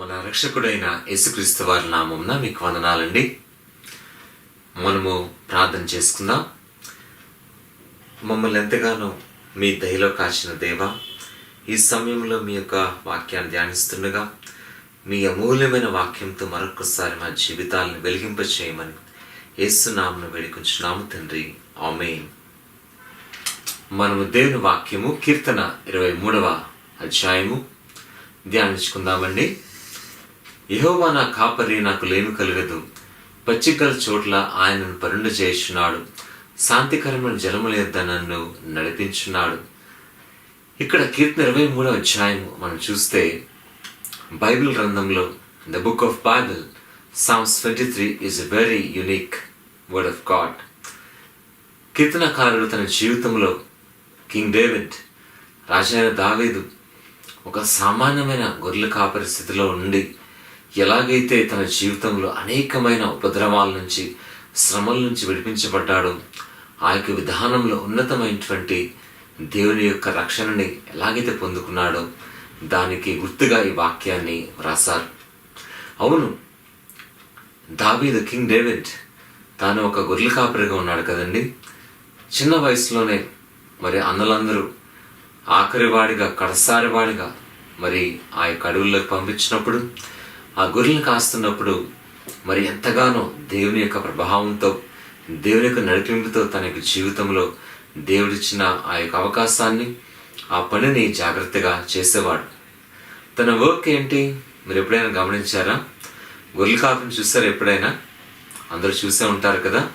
మన రక్షకుడైన యేసుక్రీస్తు వారి నామంన మీకు వందనాలండి. మనము ప్రార్థన చేసుకుందాం. మమ్మల్ని ఎంతగానో మీ దయలో కాచిన దేవ ఈ సమయంలో మీ యొక్క వాక్యాన్ని ధ్యానిస్తుండగా మీ అమూల్యమైన వాక్యంతో మరొకసారి మా జీవితాలను వెలిగింపచేయమని యేసునామను వేడుకుంటున్నాము తండ్రి. ఆమె మనము దేవుని వాక్యము కీర్తన ఇరవై మూడవ అధ్యాయము. ధ్యానించుకుందామండి. యహోవా నా కాపరి నాకు లేమి కలగదు. పచ్చికల చోట్ల ఆయనను పరుండు చేయుచున్నాడు. శాంతికరమైన జలముల యొద్ద నన్ను నడిపించున్నాడు. ఇక్కడ కీర్తన ఇరవై మూడవ అధ్యాయం మనం చూస్తే బైబిల్ గ్రంథంలో the book of Bible Psalms twenty three is a very unique word of God. కీర్తనకారుడు తన జీవితంలో కింగ్ డేవిడ్ రాజైన దావేదు ఒక సామాన్యమైన గొర్రెల కాపరి స్థితిలో ఉండి ఎలాగైతే తన జీవితంలో అనేకమైన ఉపద్రవాల నుంచి శ్రమల నుంచి విడిపించబడ్డాడో ఆ యొక్క విధానంలో ఉన్నతమైనటువంటి దేవుని యొక్క రక్షణని ఎలాగైతే పొందుకున్నాడో దానికి గుర్తుగా ఈ వాక్యాన్ని వ్రాసారు అవును దావీదు కింగ్ డేవిడ్ తాను ఒక గొర్రెల కాపరిగా ఉన్నాడు కదండి. చిన్న వయసులోనే మరి అన్నలందరూ ఆఖరివాడిగా కడసారివాడిగా మరి ఆ యొక్క అడవుల్లోకి పంపించినప్పుడు ఆ గొర్రెలను కాస్తున్నప్పుడు మరి ఎంతగానో దేవుని యొక్క ప్రభావంతో దేవుని యొక్క నడిపింపుతో తన యొక్క జీవితంలో దేవుడిచ్చిన ఆ యొక్క అవకాశాన్ని ఆ పనిని జాగ్రత్తగా చేసేవాడు. తన వర్క్ ఏంటి? మీరు ఎప్పుడైనా గమనించారా? గొర్రెల కాపుని చూస్తారు ఎప్పుడైనా? అందరూ చూసే ఉంటారు కదా.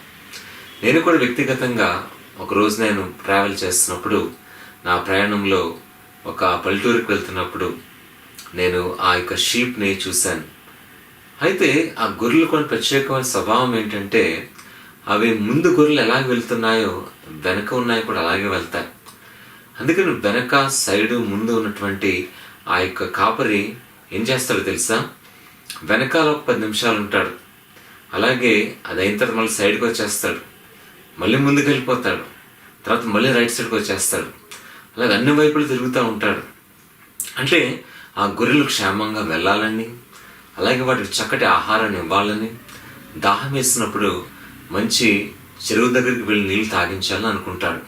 నేను కూడా వ్యక్తిగతంగా ఒకరోజు నేను ట్రావెల్ చేస్తున్నప్పుడు నా ప్రయాణంలో ఒక పల్లెటూరుకి వెళ్తున్నప్పుడు నేను ఆ యొక్క షీప్ని చూశాను. అయితే ఆ గొర్రెలు కొన్ని ప్రత్యేకమైన స్వభావం ఏంటంటే అవి ముందు గొర్రెలు ఎలా వెళ్తున్నాయో వెనక ఉన్నాయి కూడా అలాగే వెళ్తాయి. అందుకని వెనక సైడు ముందు ఉన్నటువంటి ఆ యొక్క కాపరి ఏం చేస్తాడో తెలుసా? వెనకాల ఒక పది నిమిషాలు ఉంటాడు. అలాగే అది అయిన తర్వాత మళ్ళీ సైడ్కి వచ్చేస్తాడు. మళ్ళీ ముందుకు వెళ్ళిపోతాడు. తర్వాత మళ్ళీ రైట్ సైడ్కి వచ్చేస్తాడు. అలాగే అన్ని వైపులు తిరుగుతూ ఉంటాడు. అంటే ఆ గొర్రెలు క్షేమంగా వెళ్ళాలని అలాగే వాటికి చక్కటి ఆహారాన్ని ఇవ్వాలని దాహం వేసినప్పుడు మంచి చెరువు దగ్గరికి వెళ్ళి నీళ్ళు తాగించాలని అనుకుంటాడు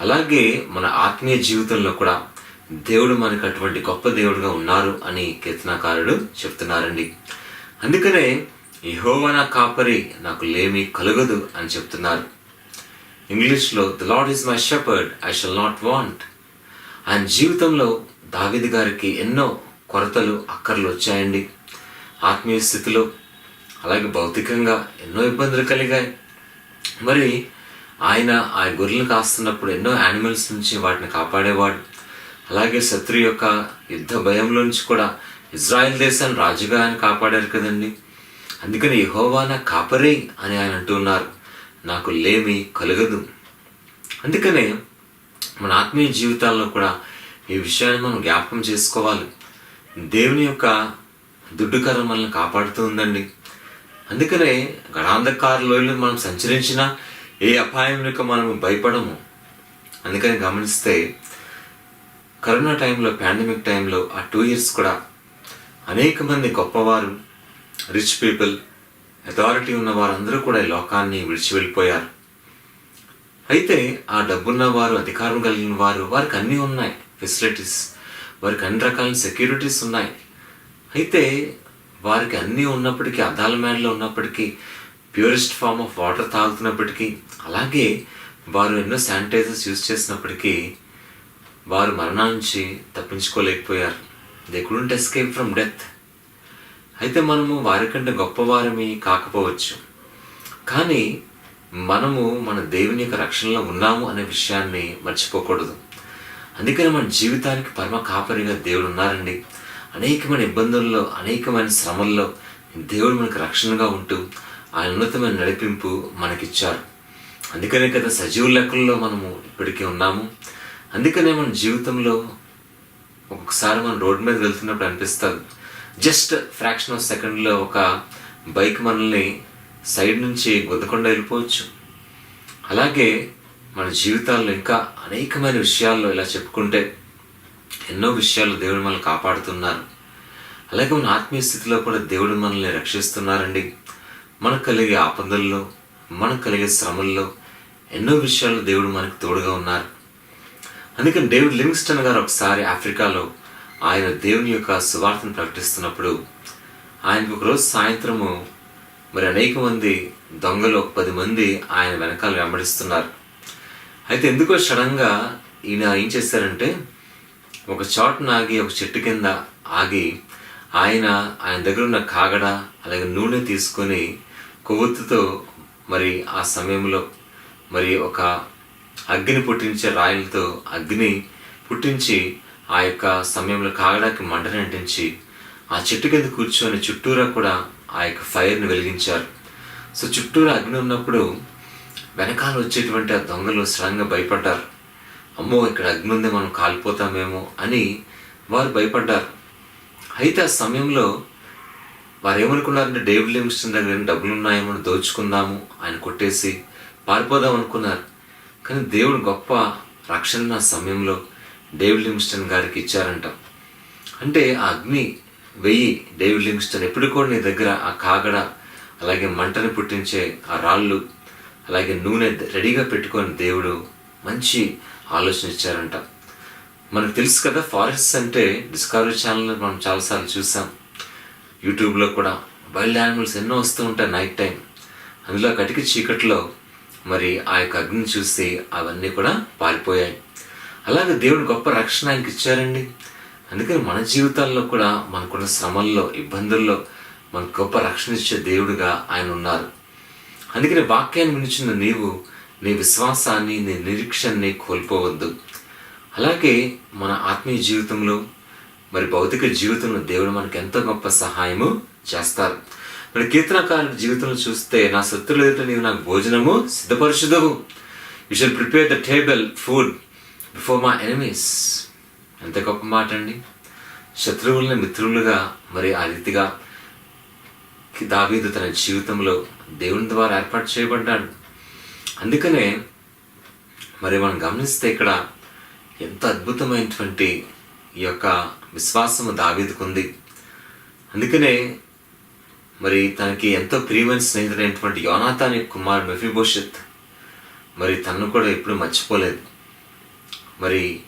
అలాగే మన ఆత్మీయ జీవితంలో కూడా దేవుడు మనకు అటువంటి గొప్ప దేవుడుగా ఉన్నారు అని కీర్తనాకారుడు చెప్తున్నారండి. అందుకనే యెహోవా నా కాపరి నాకు లేమి కలగదు అని చెప్తున్నారు. ఇంగ్లీష్లో the Lord is my shepherd I shall not want ఆయన జీవితంలో దావిది గారికి ఎన్నో కొరతలు అక్కర్లు వచ్చాయండి. ఆత్మీయ స్థితిలో అలాగే భౌతికంగా ఎన్నో ఇబ్బందులు కలిగాయి. మరి ఆయన ఆ గొర్రెలను కాస్తున్నప్పుడు ఎన్నో యానిమల్స్ నుంచి వాటిని కాపాడేవాడు. అలాగే శత్రు యొక్క యుద్ధ భయంలో నుంచి కూడా ఇజ్రాయెల్ దేశాన్ని రాజుగా ఆయన కాపాడారు కదండి. అందుకని యహోవా నా కాపరే అని ఆయన అంటున్నారు నాకు లేమి కలగదు. అందుకనే మన ఆత్మీయ జీవితాల్లో కూడా ఈ విషయాన్ని మనం జ్ఞాపకం చేసుకోవాలి. దేవుని యొక్క దుడ్డుకరం మనల్ని కాపాడుతూ ఉందండి. అందుకనే గణాంధకార లోయలో మనం సంచరించిన ఏ అపాయం యొక్క మనం భయపడము. అందుకని గమనిస్తే కరోనా టైంలో పాండమిక్ టైంలో ఆ టూ ఇయర్స్ కూడా అనేక మంది గొప్పవారు రిచ్ పీపుల్ అథారిటీ ఉన్న వారందరూ కూడా ఈ లోకాన్ని విడిచి వెళ్ళిపోయారు. అయితే ఆ డబ్బున్న వారు అధికారం కలిగిన వారు వారికి అన్నీ ఉన్నాయి. ఫెసిలిటీస్ వారికి అన్ని రకాల సెక్యూరిటీస్ ఉన్నాయి. అయితే వారికి అన్నీ ఉన్నప్పటికీ అద్దాల మేడలో ఉన్నప్పటికీ ప్యూరెస్ట్ ఫామ్ ఆఫ్ వాటర్ తాగుతున్నప్పటికీ అలాగే వారు ఎన్నో శానిటైజర్స్ యూజ్ చేసినప్పటికీ వారు మరణం నుంచి తప్పించుకోలేకపోయారు. They couldn't escape from death అయితే మనము వారికంటే గొప్పవారమి కాకపోవచ్చు. కానీ మనము మన దేవుని యొక్క రక్షణలో ఉన్నాము అనే విషయాన్ని మర్చిపోకూడదు. అందుకని మన జీవితానికి పరమ కాపరిగా దేవుడు ఉన్నారండి. అనేకమైన ఇబ్బందుల్లో అనేకమైన శ్రమల్లో దేవుడు మనకు రక్షణగా ఉంటూ ఆయన ఉన్నతమైన నడిపింపు మనకిచ్చారు. అందుకనే కదా సజీవ లెక్కల్లో మనము ఇప్పటికీ ఉన్నాము. అందుకనే మన జీవితంలో ఒక్కొక్కసారి మనం రోడ్ మీద వెళ్తున్నప్పుడు అనిపిస్తుంది. జస్ట్ ఫ్రాక్షన్ ఆఫ్ సెకండ్లో ఒక బైక్ మనల్ని సైడ్ నుంచి గుద్దకుండా వెళ్ళిపోవచ్చు. అలాగే మన జీవితాల్లో ఇంకా అనేకమైన విషయాల్లో ఇలా చెప్పుకుంటే ఎన్నో విషయాలు దేవుడు మనల్ని కాపాడుతున్నారు. అలాగే మన ఆత్మీయ స్థితిలో కూడా దేవుడు మనల్ని రక్షిస్తున్నారండి. మనకు కలిగే ఆపదల్లో మనకు కలిగే శ్రమల్లో ఎన్నో విషయాల్లో దేవుడు మనకు తోడుగా ఉన్నారు. అందుకని డేవిడ్ లివింగ్స్టన్ గారు ఒకసారి ఆఫ్రికాలో ఆయన దేవుని యొక్క సువార్తను ప్రకటిస్తున్నప్పుడు ఆయనకు ఒకరోజు సాయంత్రము మరి అనేక మంది దొంగలు ఒక పది మంది ఆయన వెనకాల వెంబడిస్తున్నారు. అయితే ఎందుకో సడన్గా ఈయన ఏం చేశారంటే ఒక చోట ఆగి ఒక చెట్టు కింద ఆగి ఆయన ఆయన దగ్గర ఉన్న కాగడ అలాగే నూనె తీసుకొని కొవ్వొత్తుతో మరి ఆ సమయంలో మరి ఒక అగ్ని పుట్టించే రాయలతో అగ్ని పుట్టించి ఆ యొక్క సమయంలో కాగడాకి మంటని అంటించి ఆ చెట్టు కింద కూర్చొని చుట్టూరా కూడా ఆ యొక్క ఫైర్ని వెలిగించారు. సో చుట్టూరా అగ్ని ఉన్నప్పుడు వెనకాల వచ్చేటువంటి ఆ దొంగలు సడన్గా భయపడ్డారు. అమ్మో ఇక్కడ అగ్ని ఉంది మనం కాలిపోతామేమో అని వారు భయపడ్డారు. అయితే ఆ సమయంలో వారు ఏమనుకున్నారంటే డేవిడ్ లింగ్స్టన్ దగ్గర డబ్బులు ఉన్నాయేమో అని దోచుకుందాము ఆయన కొట్టేసి పారిపోదాం అనుకున్నారు. కానీ దేవుడు గొప్ప రక్షణ ఆ సమయంలో డేవిడ్ లింగ్స్టన్ గారికి ఇచ్చారంట. అంటే ఆ అగ్ని వెయ్యి డేవిడ్ లింగ్స్టన్ ఎప్పుడు కూడా నీ దగ్గర ఆ కాగడ అలాగే మంటని పుట్టించే ఆ రాళ్ళు అలాగే నూనె రెడీగా పెట్టుకొని దేవుడు మంచి ఆలోచన ఇచ్చారంట. మనకు తెలుసు కదా ఫారెస్ట్ అంటే డిస్కవరీ ఛానల్ మనం చాలాసార్లు చూసాం. యూట్యూబ్లో కూడా వైల్డ్ యానిమల్స్ ఎన్నో వస్తూ ఉంటాయి నైట్ టైం అందులో కటిక చీకట్లో మరి ఆ యొక్క అగ్నిని చూసి అవన్నీ కూడా పారిపోయాయి. అలాగే దేవుడు గొప్ప రక్షణ ఆయనకి ఇచ్చారండి. అందుకని మన జీవితాల్లో కూడా మనకున్న శ్రమల్లో ఇబ్బందుల్లో మనకు గొప్ప రక్షణ ఇచ్చే దేవుడుగా ఆయన ఉన్నారు. అందుకని వాక్యాన్ని వినిచిన నీవు నీ విశ్వాసాన్ని నీ నిరీక్షణని కోల్పోవద్దు. అలాగే మన ఆత్మీయ జీవితంలో మరి భౌతిక జీవితంలో దేవుడు మనకు ఎంతో గొప్ప సహాయము చేస్తారు. మరి కీర్తనకారుల జీవితంలో చూస్తే నా శత్రులు ఎదుట నీవు నాకు భోజనము సిద్ధపరచుదవు. You should prepare the table food before my enemies ఎంత గొప్ప మాట అండి. శత్రువులని మిత్రులుగా మరి ఆ రీతిగా దావీదు తన జీవితంలో దేవుని ద్వారా ఏర్పాటు చేయబడ్డాడు. అందుకనే మరి మనం గమనిస్తే ఇక్కడ ఎంత అద్భుతమైనటువంటి ఈ యొక్క విశ్వాసము దావీదుకుంది. అందుకనే మరి తనకి ఎంతో ప్రియమైన స్నేహితుడైనటువంటి యోనాథాని కుమార్ మెఫిభూషిత్ మరి తన్ను కూడా ఎప్పుడు మర్చిపోలేదు. మరి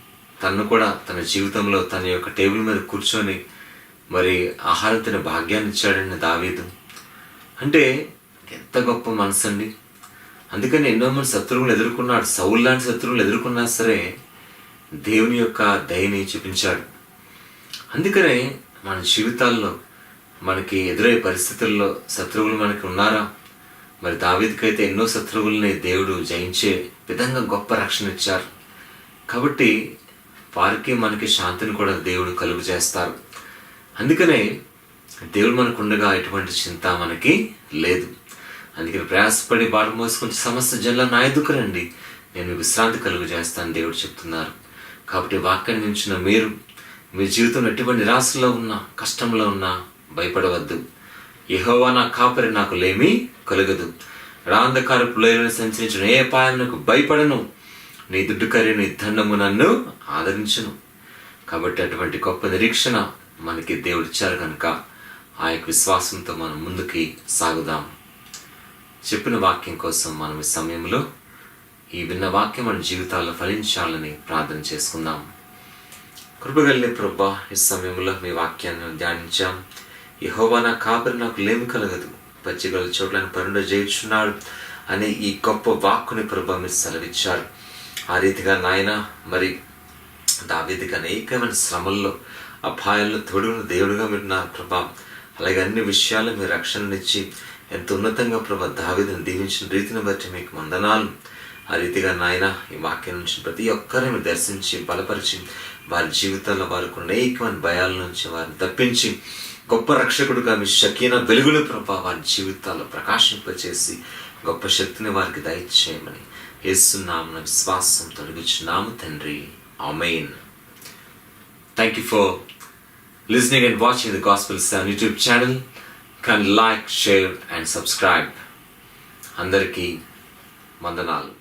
తన్ను కూడా తన జీవితంలో తన యొక్క టేబుల్ మీద కూర్చొని మరి ఆహారం తిన భాగ్యాన్ని ఇచ్చాడని దావీదు. అంటే ఎంత గొప్ప మనసు అండి. అందుకని ఎన్నో మంది శత్రువులు ఎదుర్కొన్నాడు. సౌల్ లాంటి శత్రువులు ఎదుర్కొన్నా సరే దేవుని యొక్క దయని చూపించాడు. అందుకనే మన జీవితాల్లో మనకి ఎదురయ్యే పరిస్థితుల్లో శత్రువులు మనకి ఉన్నారా? మరి దావీదికైతే ఎన్నో శత్రువుల్ని దేవుడు జయించే విధంగా గొప్ప రక్షణ ఇచ్చారు. కాబట్టి వారికి మనకి శాంతిని కూడా దేవుడు కలుగు చేస్తారు. అందుకనే దేవుడు మనకు ఉండగా ఎటువంటి చింత మనకి లేదు. అందుకని ప్రయాసపడి బాట మోసుకుంటే సమస్త జన్ల నా ఎదుకు రండి నేను విశ్రాంతి కలుగు చేస్తాను దేవుడు చెప్తున్నారు. కాబట్టి వాక్యాన్ని మించిన మీరు మీ జీవితంలో ఎటువంటి నిరాశలో ఉన్నా కష్టంలో ఉన్నా భయపడవద్దు. ఎహోవా నా కాపరి నాకు లేమి కలగదు. రాంధకారపు లోయలను సంచరించిన ఏ పాయనకు భయపడను. నీ దుడ్డుకరి నీ దండము నన్ను ఆదరించను. కాబట్టి అటువంటి గొప్ప నిరీక్షణ మనకి దేవుడిచ్చారు కనుక ఆ యొక్క విశ్వాసంతో మనం ముందుకి సాగుదాం. చెప్పిన వాక్యం కోసం మనం ఈ సమయంలో ఈ విన్న వాక్యం మన జీవితాల్లో ఫలించాలని ప్రార్థన చేసుకుందాం. కృపగలిగిన ప్రభా ఈ సమయంలో మీ వాక్యాన్ని ధ్యానించాం. యహోవా నా కాపరి నాకు లేమి కలగదు. పచ్చిగల చోట్లను పరుండ చేయుచున్నాడు అనే ఈ గొప్ప వాక్కుని ప్రభా మీరు సెలవిచ్చారు. ఆ రీతిగా నాయన మరి దావేదికి అనేకమైన శ్రమల్లో అపాయాల్లో తోడున్న దేవుడుగా మీరు నా ప్రభా. అలాగే అన్ని విషయాలు మీ రక్షణనిచ్చి ఎంత ఉన్నతంగా ప్రభా దావేదిని దీవించిన రీతిని బట్టి మీకు వందనాలు. ఆ రీతిగా నాయన ఈ వాక్యం నుంచి ప్రతి ఒక్కరిని దర్శించి బలపరిచి వారి జీవితంలో వారికి అనేకమైన భయాల నుంచి వారిని తప్పించి గొప్ప రక్షకుడుగా మీ షకీన వెలుగులు ప్రభా వారి జీవితాల్లో ప్రకాశింపచేసి గొప్ప శక్తిని వారికి దయచేయమని ఏస్తున్నామన్న విశ్వాసం తొలగించున్నాము తండ్రి. Amen thank you for listening and watching the gospel seven YouTube channel కానీ లైక్ షేర్ అండ్ సబ్స్క్రైబ్ అందరికీ వందనాలు.